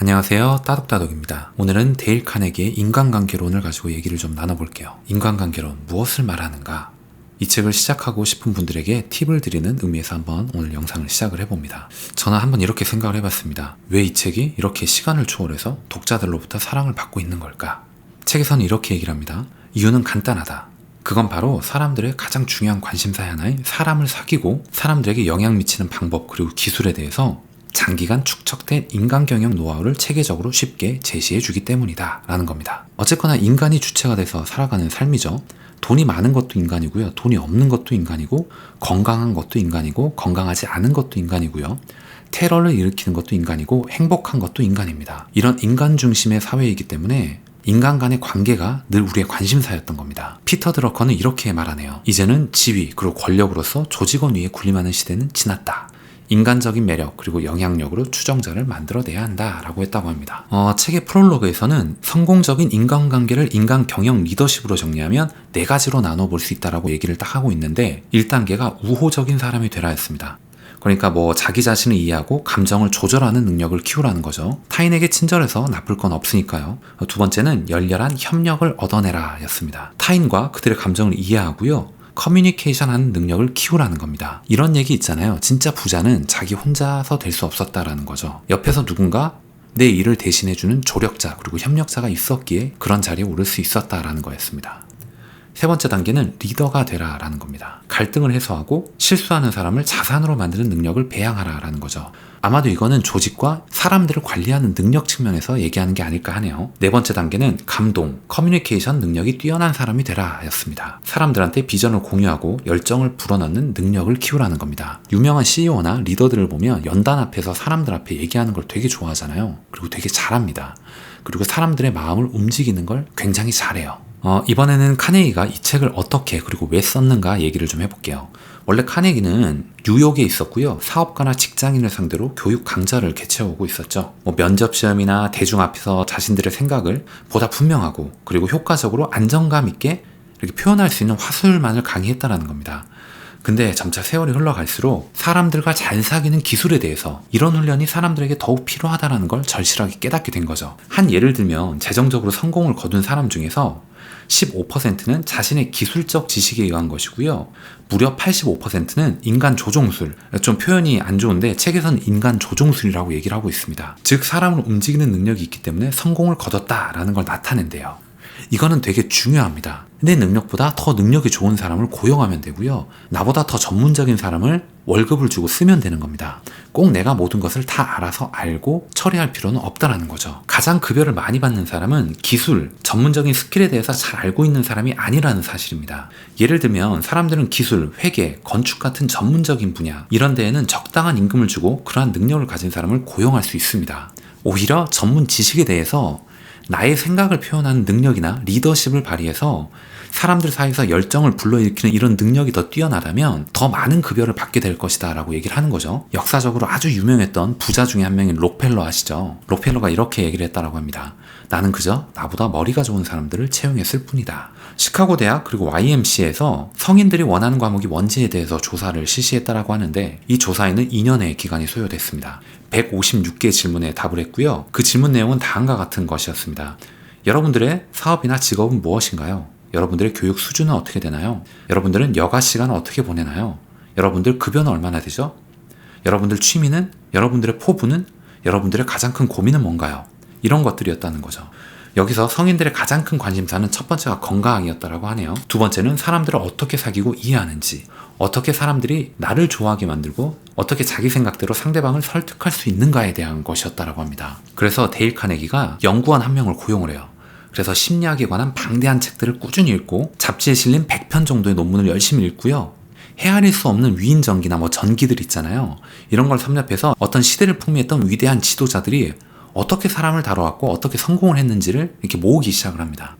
안녕하세요. 따독따독입니다. 오늘은 데일 카네기의 인간관계론을 가지고 얘기를 좀 나눠볼게요. 인간관계론, 무엇을 말하는가? 이 책을 시작하고 싶은 분들에게 팁을 드리는 의미에서 한번 오늘 영상을 시작을 해봅니다. 저는 한번 이렇게 생각을 해봤습니다. 왜 이 책이 이렇게 시간을 초월해서 독자들로부터 사랑을 받고 있는 걸까? 책에서는 이렇게 얘기를 합니다. 이유는 간단하다. 그건 바로 사람들의 가장 중요한 관심사의 하나인 사람을 사귀고 사람들에게 영향 미치는 방법 그리고 기술에 대해서 장기간 축적된 인간 경영 노하우를 체계적으로 쉽게 제시해 주기 때문이다. 라는 겁니다. 어쨌거나 인간이 주체가 돼서 살아가는 삶이죠. 돈이 많은 것도 인간이고요. 돈이 없는 것도 인간이고, 건강한 것도 인간이고, 건강하지 않은 것도 인간이고요. 테러를 일으키는 것도 인간이고, 행복한 것도 인간입니다. 이런 인간 중심의 사회이기 때문에 인간 간의 관계가 늘 우리의 관심사였던 겁니다. 피터 드러커는 이렇게 말하네요. 이제는 지위 그리고 권력으로서 조직원 위에 군림하는 시대는 지났다. 인간적인 매력 그리고 영향력으로 추정자를 만들어내야 한다라고 했다고 합니다. 어, 책의 프롤로그에서는 성공적인 인간관계를 인간 경영 리더십으로 정리하면 네 가지로 나눠볼 수 있다라고 얘기를 딱 하고 있는데 1단계가 우호적인 사람이 되라 했습니다. 그러니까 뭐 자기 자신을 이해하고 감정을 조절하는 능력을 키우라는 거죠. 타인에게 친절해서 나쁠 건 없으니까요. 두 번째는 열렬한 협력을 얻어내라 였습니다. 타인과 그들의 감정을 이해하고요. 커뮤니케이션 하는 능력을 키우라는 겁니다. 이런 얘기 있잖아요. 진짜 부자는 자기 혼자서 될 수 없었다라는 거죠. 옆에서 누군가 내 일을 대신해주는 조력자 그리고 협력자가 있었기에 그런 자리에 오를 수 있었다라는 거였습니다. 세 번째 단계는 리더가 되라라는 겁니다. 갈등을 해소하고 실수하는 사람을 자산으로 만드는 능력을 배양하라라는 거죠. 아마도 이거는 조직과 사람들을 관리하는 능력 측면에서 얘기하는 게 아닐까 하네요. 네 번째 단계는 감동, 커뮤니케이션 능력이 뛰어난 사람이 되라 였습니다. 사람들한테 비전을 공유하고 열정을 불어넣는 능력을 키우라는 겁니다. 유명한 CEO나 리더들을 보면 연단 앞에서 사람들 앞에 얘기하는 걸 되게 좋아하잖아요. 그리고 되게 잘합니다. 그리고 사람들의 마음을 움직이는 걸 굉장히 잘해요. 어, 이번에는 카네기가 이 책을 어떻게 그리고 왜 썼는가 얘기를 좀 해볼게요. 원래 카네기는 뉴욕에 있었고요. 사업가나 직장인을 상대로 교육 강좌를 개최하고 있었죠. 뭐 면접 시험이나 대중 앞에서 자신들의 생각을 보다 분명하고 그리고 효과적으로 안정감 있게 이렇게 표현할 수 있는 화술만을 강의했다라는 겁니다. 근데 점차 세월이 흘러갈수록 사람들과 잘 사귀는 기술에 대해서 이런 훈련이 사람들에게 더욱 필요하다는 걸 절실하게 깨닫게 된 거죠. 한 예를 들면 재정적으로 성공을 거둔 사람 중에서 15%는 자신의 기술적 지식에 의한 것이고요. 무려 85%는 인간 조종술. 좀 표현이 안 좋은데 책에서는 인간 조종술이라고 얘기를 하고 있습니다. 즉 사람을 움직이는 능력이 있기 때문에 성공을 거뒀다라는 걸 나타낸대요. 이거는 되게 중요합니다. 내 능력보다 더 능력이 좋은 사람을 고용하면 되고요. 나보다 더 전문적인 사람을 월급을 주고 쓰면 되는 겁니다. 꼭 내가 모든 것을 다 알아서 알고 처리할 필요는 없다라는 거죠. 가장 급여를 많이 받는 사람은 기술, 전문적인 스킬에 대해서 잘 알고 있는 사람이 아니라는 사실입니다. 예를 들면 사람들은 기술, 회계, 건축 같은 전문적인 분야 이런 데에는 적당한 임금을 주고 그러한 능력을 가진 사람을 고용할 수 있습니다. 오히려 전문 지식에 대해서 나의 생각을 표현하는 능력이나 리더십을 발휘해서 사람들 사이에서 열정을 불러일으키는 이런 능력이 더 뛰어나다면 더 많은 급여를 받게 될 것이다 라고 얘기를 하는 거죠. 역사적으로 아주 유명했던 부자 중에 한 명인 록펠러 아시죠? 록펠러가 이렇게 얘기를 했다라고 합니다. 나는 그저 나보다 머리가 좋은 사람들을 채용했을 뿐이다. 시카고 대학 그리고 YMC에서 성인들이 원하는 과목이 뭔지에 대해서 조사를 실시했다라고 하는데 이 조사에는 2년의 기간이 소요됐습니다. 156개 질문에 답을 했고요. 그 질문 내용은 다음과 같은 것이었습니다. 여러분들의 사업이나 직업은 무엇인가요? 여러분들의 교육 수준은 어떻게 되나요? 여러분들은 여가 시간을 어떻게 보내나요? 여러분들 급여는 얼마나 되죠? 여러분들 취미는? 여러분들의 포부는? 여러분들의 가장 큰 고민은 뭔가요? 이런 것들이었다는 거죠. 여기서 성인들의 가장 큰 관심사는 첫 번째가 건강이었다라고 하네요. 두 번째는 사람들을 어떻게 사귀고 이해하는지, 어떻게 사람들이 나를 좋아하게 만들고 어떻게 자기 생각대로 상대방을 설득할 수 있는가에 대한 것이었다라고 합니다. 그래서 데일 카네기가 연구원 한 명을 고용을 해요. 그래서 심리학에 관한 방대한 책들을 꾸준히 읽고 잡지에 실린 100편 정도의 논문을 열심히 읽고요. 헤아릴 수 없는 위인 전기나 뭐 전기들 있잖아요. 이런 걸 섭렵해서 어떤 시대를 풍미했던 위대한 지도자들이 어떻게 사람을 다뤄왔고 어떻게 성공을 했는지를 이렇게 모으기 시작을 합니다.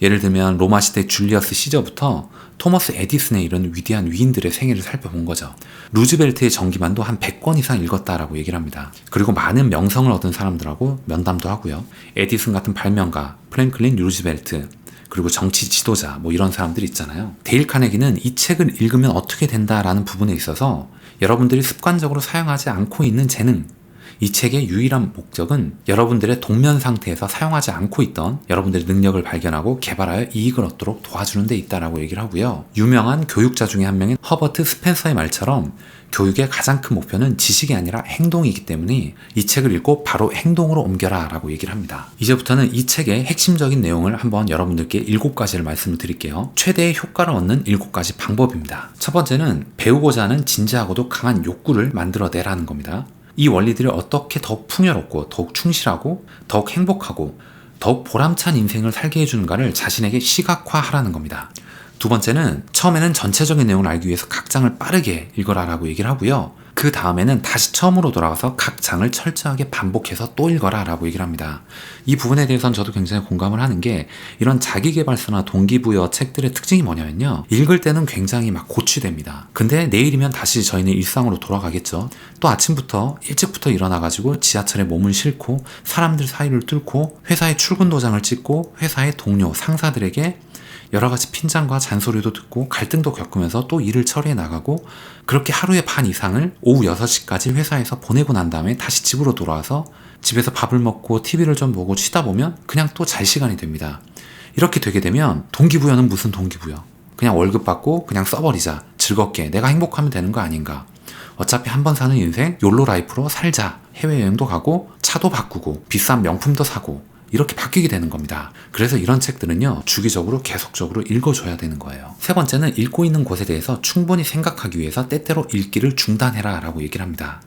예를 들면 로마 시대 줄리어스 시저부터 토머스 에디슨의 이런 위대한 위인들의 생애를 살펴본 거죠. 루즈벨트의 전기만도 한 100권 이상 읽었다라고 얘기를 합니다. 그리고 많은 명성을 얻은 사람들하고 면담도 하고요. 에디슨 같은 발명가, 프랭클린 루즈벨트, 그리고 정치 지도자 뭐 이런 사람들 있잖아요. 데일 카네기는 이 책을 읽으면 어떻게 된다라는 부분에 있어서 여러분들이 습관적으로 사용하지 않고 있는 재능 이 책의 유일한 목적은 여러분들의 동면 상태에서 사용하지 않고 있던 여러분들의 능력을 발견하고 개발하여 이익을 얻도록 도와주는 데 있다라고 얘기를 하고요. 유명한 교육자 중에 한 명인 허버트 스펜서의 말처럼 교육의 가장 큰 목표는 지식이 아니라 행동이기 때문에 이 책을 읽고 바로 행동으로 옮겨라 라고 얘기를 합니다. 이제부터는 이 책의 핵심적인 내용을 한번 여러분들께 일곱 가지를 말씀을 드릴게요. 최대의 효과를 얻는 일곱 가지 방법입니다. 첫 번째는 배우고자 하는 진지하고도 강한 욕구를 만들어내라는 겁니다. 이 원리들이 어떻게 더욱 풍요롭고 더욱 충실하고 더욱 행복하고 더욱 보람찬 인생을 살게 해주는가를 자신에게 시각화하라는 겁니다. 두 번째는 처음에는 전체적인 내용을 알기 위해서 각 장을 빠르게 읽어라라고 얘기를 하고요. 그 다음에는 다시 처음으로 돌아와서 각 장을 철저하게 반복해서 또 읽어라 라고 얘기를 합니다. 이 부분에 대해서는 저도 굉장히 공감을 하는 게 이런 자기개발서나 동기부여 책들의 특징이 뭐냐면요. 읽을 때는 굉장히 막 고취됩니다. 근데 내일이면 다시 저희는 일상으로 돌아가겠죠. 또 아침부터 일찍부터 일어나가지고 지하철에 몸을 싣고 사람들 사이를 뚫고 회사의 출근 도장을 찍고 회사의 동료, 상사들에게 여러 가지 핀잔과 잔소리도 듣고 갈등도 겪으면서 또 일을 처리해 나가고 그렇게 하루의 반 이상을 오후 6시까지 회사에서 보내고 난 다음에 다시 집으로 돌아와서 집에서 밥을 먹고 TV를 좀 보고 쉬다 보면 그냥 또 잘 시간이 됩니다. 이렇게 되게 되면 동기부여는 무슨 동기부여? 그냥 월급 받고 그냥 써버리자. 즐겁게 내가 행복하면 되는 거 아닌가? 어차피 한 번 사는 인생 욜로 라이프로 살자. 해외여행도 가고 차도 바꾸고 비싼 명품도 사고 이렇게 바뀌게 되는 겁니다. 그래서 이런 책들은요, 주기적으로 계속적으로 읽어줘야 되는 거예요. 세 번째는 읽고 있는 곳에 대해서 충분히 생각하기 위해서 때때로 읽기를 중단해라 라고 얘기를 합니다.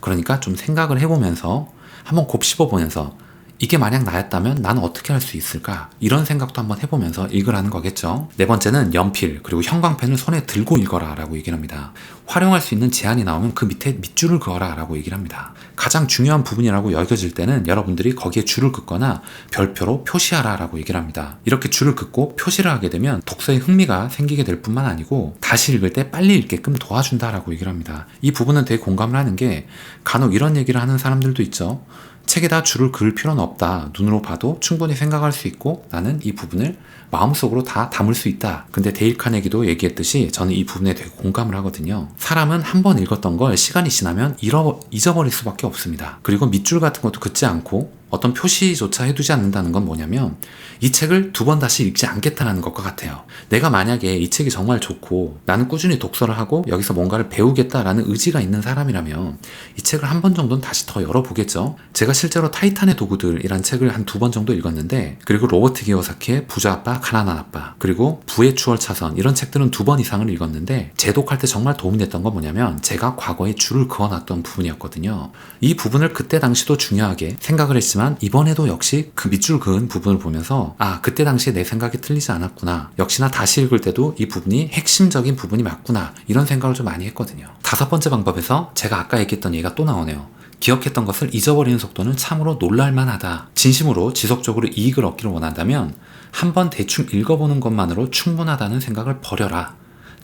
그러니까 좀 생각을 해보면서 한번 곱씹어 보면서 이게 만약 나였다면 나는 어떻게 할 수 있을까? 이런 생각도 한번 해보면서 읽으라는 거겠죠. 네 번째는 연필, 그리고 형광펜을 손에 들고 읽어라 라고 얘기를 합니다. 활용할 수 있는 제한이 나오면 그 밑에 밑줄을 그어라 라고 얘기를 합니다. 가장 중요한 부분이라고 여겨질 때는 여러분들이 거기에 줄을 긋거나 별표로 표시하라 라고 얘기를 합니다. 이렇게 줄을 긋고 표시를 하게 되면 독서에 흥미가 생기게 될 뿐만 아니고 다시 읽을 때 빨리 읽게끔 도와준다 라고 얘기를 합니다. 이 부분은 되게 공감을 하는 게 간혹 이런 얘기를 하는 사람들도 있죠. 책에다 줄을 그을 필요는 없다. 눈으로 봐도 충분히 생각할 수 있고 나는 이 부분을 마음속으로 다 담을 수 있다. 근데 데일 카네기도 얘기했듯이 저는 이 부분에 되게 공감을 하거든요. 사람은 한 번 읽었던 걸 시간이 지나면 잃어, 잊어버릴 수밖에 없습니다. 그리고 밑줄 같은 것도 긋지 않고 어떤 표시조차 해두지 않는다는 건 뭐냐면 이 책을 두 번 다시 읽지 않겠다는 것과 같아요. 내가 만약에 이 책이 정말 좋고 나는 꾸준히 독서를 하고 여기서 뭔가를 배우겠다라는 의지가 있는 사람이라면 이 책을 한 번 정도는 다시 더 열어보겠죠. 제가 실제로 타이탄의 도구들이란 책을 한 두 번 정도 읽었는데 그리고 로버트 기어사키의 부자 아빠, 가난한 아빠 그리고 부의 추월 차선 이런 책들은 두 번 이상을 읽었는데 제독할 때 정말 도움이 됐던 건 뭐냐면 제가 과거에 줄을 그어놨던 부분이었거든요. 이 부분을 그때 당시도 중요하게 생각을 했지만 있지만 이번에도 역시 그 밑줄 그은 부분을 보면서 아 그때 당시에 내 생각이 틀리지 않았구나 역시나 다시 읽을 때도 이 부분이 핵심적인 부분이 맞구나 이런 생각을 좀 많이 했거든요 다섯 번째 방법에서 제가 아까 얘기했던 얘기가 또 나오네요 기억했던 것을 잊어버리는 속도는 참으로 놀랄만하다. 진심으로 지속적으로 이익을 얻기를 원한다면 한번 대충 읽어보는 것만으로 충분하다는 생각을 버려라.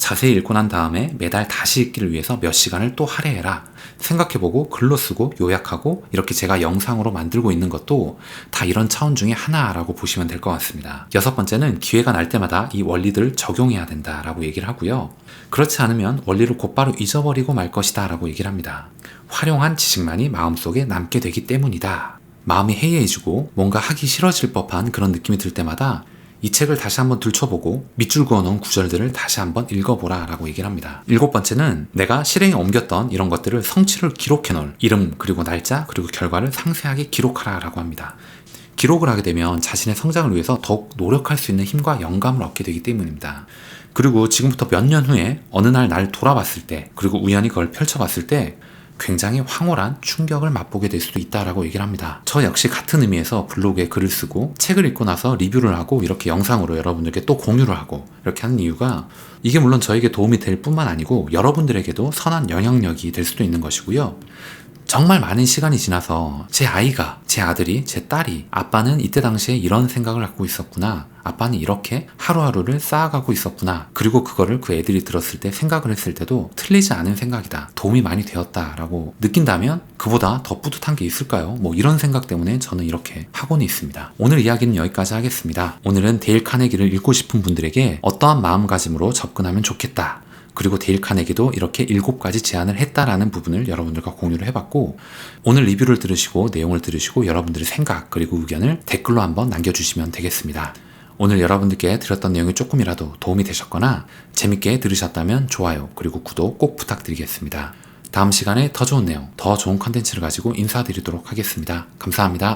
자세히 읽고 난 다음에 매달 다시 읽기를 위해서 몇 시간을 또 할애해라. 생각해보고 글로 쓰고 요약하고 이렇게 제가 영상으로 만들고 있는 것도 다 이런 차원 중에 하나라고 보시면 될 것 같습니다. 여섯 번째는 기회가 날 때마다 이 원리들을 적용해야 된다라고 얘기를 하고요. 그렇지 않으면 원리를 곧바로 잊어버리고 말 것이다 라고 얘기를 합니다. 활용한 지식만이 마음속에 남게 되기 때문이다. 마음이 해이해지고 뭔가 하기 싫어질 법한 그런 느낌이 들 때마다 이 책을 다시 한번 들춰보고 밑줄 그어놓은 구절들을 다시 한번 읽어보라 라고 얘기를 합니다. 일곱 번째는 내가 실행에 옮겼던 이런 것들을 성취를 기록해놓을 이름 그리고 날짜 그리고 결과를 상세하게 기록하라 라고 합니다. 기록을 하게 되면 자신의 성장을 위해서 더욱 노력할 수 있는 힘과 영감을 얻게 되기 때문입니다. 그리고 지금부터 몇 년 후에 어느 날 날 돌아봤을 때 그리고 우연히 그걸 펼쳐봤을 때 굉장히 황홀한 충격을 맛보게 될 수도 있다라고 얘기를 합니다. 저 역시 같은 의미에서 블로그에 글을 쓰고 책을 읽고 나서 리뷰를 하고 이렇게 영상으로 여러분들께 또 공유를 하고 이렇게 하는 이유가 이게 물론 저에게 도움이 될 뿐만 아니고 여러분들에게도 선한 영향력이 될 수도 있는 것이고요. 정말 많은 시간이 지나서 제 아이가, 제 아들이, 제 딸이 아빠는 이때 당시에 이런 생각을 갖고 있었구나. 아빠는 이렇게 하루하루를 쌓아가고 있었구나. 그리고 그거를 그 애들이 들었을 때 생각을 했을 때도 틀리지 않은 생각이다. 도움이 많이 되었다라고 느낀다면 그보다 더 뿌듯한 게 있을까요? 뭐 이런 생각 때문에 저는 이렇게 학원이 있습니다. 오늘 이야기는 여기까지 하겠습니다. 오늘은 데일 카네기를 읽고 싶은 분들에게 어떠한 마음가짐으로 접근하면 좋겠다. 그리고 데일 카네기도 이렇게 7가지 제안을 했다라는 부분을 여러분들과 공유를 해봤고 오늘 리뷰를 들으시고 내용을 들으시고 여러분들의 생각 그리고 의견을 댓글로 한번 남겨주시면 되겠습니다. 오늘 여러분들께 드렸던 내용이 조금이라도 도움이 되셨거나 재밌게 들으셨다면 좋아요 그리고 구독 꼭 부탁드리겠습니다. 다음 시간에 더 좋은 내용, 더 좋은 컨텐츠를 가지고 인사드리도록 하겠습니다. 감사합니다.